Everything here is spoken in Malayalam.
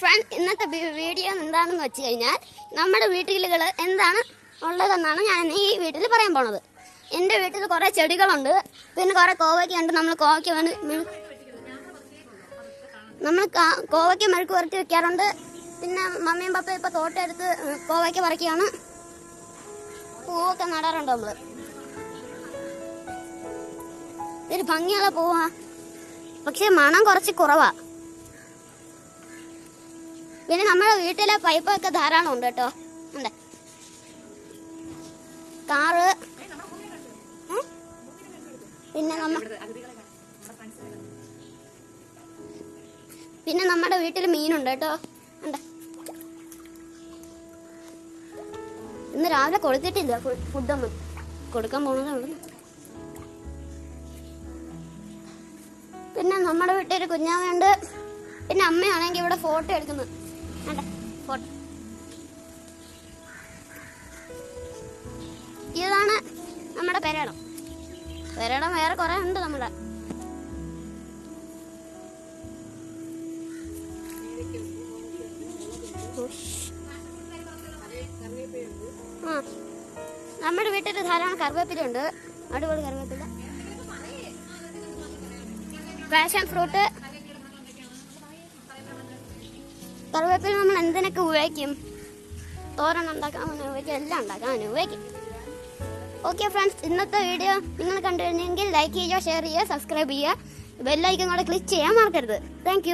ഫ്രണ്ട്സ് ഇന്നത്തെ വീഡിയോ എന്താണെന്ന് വെച്ച് കഴിഞ്ഞാൽ നമ്മുടെ വീട്ടിലുകൾ എന്താണ് ഉള്ളതെന്നാണ് ഞാൻ ഈ വീട്ടിൽ പറയാൻ പോണത്. എന്റെ വീട്ടിൽ കുറേ ചെടികളുണ്ട് പിന്നെ കുറേ കോവയ്ക്കുണ്ട് നമ്മൾ കോവയ്ക്ക് വേണ്ടി നമ്മൾ കോവയ്ക്ക് മെഴുക്ക് പുരട്ടി വെക്കാറുണ്ട്. പിന്നെ മമ്മിയും പപ്പയും ഇപ്പോൾ തോട്ടെടുത്ത് കോവയ്ക്ക് പറിക്കുകയാണ്. പൂവൊക്കെ നടാറുണ്ട് നമ്മൾ ഇതൊരു ഭംഗിയുള്ള പൂവാ. പക്ഷേ മണം കുറച്ച് കുറവാ. പിന്നെ നമ്മുടെ വീട്ടിലെ പൈപ്പൊക്കെ ധാരാളം ഉണ്ട് കേട്ടോ. ഉണ്ട്. കാറ്. പിന്നെ നമ്മ പിന്നെ നമ്മുടെ വീട്ടിൽ മീനുണ്ട് കേട്ടോ. ഉണ്ട്. ഇന്ന് രാവിലെ കൊടുത്തിട്ടില്ല ഫുഡൊന്നും. കൊടുക്കാൻ പോണതേ ഉള്ളൂ. പിന്നെ നമ്മുടെ വീട്ടിൽ കുഞ്ഞാവുണ്ട് പിന്നെ അമ്മയാണെങ്കിൽ ഇവിടെ ഫോട്ടോ എടുക്കുന്നു. വേണ്ട ഫോട്ടോ ഇതാണ് നമ്മുടെ പെരടം. പെരടം വേറെ കുറെ ഉണ്ട് നമ്മുടെ. നമ്മുടെ വീട്ടിൽ ധാരാളം കറിവേപ്പിലുണ്ട് അടിപൊളി കറിവേപ്പില. പാഷൻ ഫ്രൂട്ട് കറിവേപ്പില നമ്മൾ എന്തിനൊക്കെ ഉപയോഗിക്കും? തോരൻ ഉണ്ടാക്കാൻ ഉപയോഗിക്കും എല്ലാം ഉണ്ടാക്കാൻ ഉപയോഗിക്കും. ഓക്കെ ഫ്രണ്ട്സ് ഇന്നത്തെ വീഡിയോ നിങ്ങൾ കണ്ടു കഴിഞ്ഞെങ്കിൽ ലൈക്ക് ചെയ്യുക ഷെയർ ചെയ്യുക സബ്സ്ക്രൈബ് ചെയ്യുക. ബെല്ലൈക്കൻ കൂടെ ക്ലിക്ക് ചെയ്യാൻ മറക്കരുത്. താങ്ക്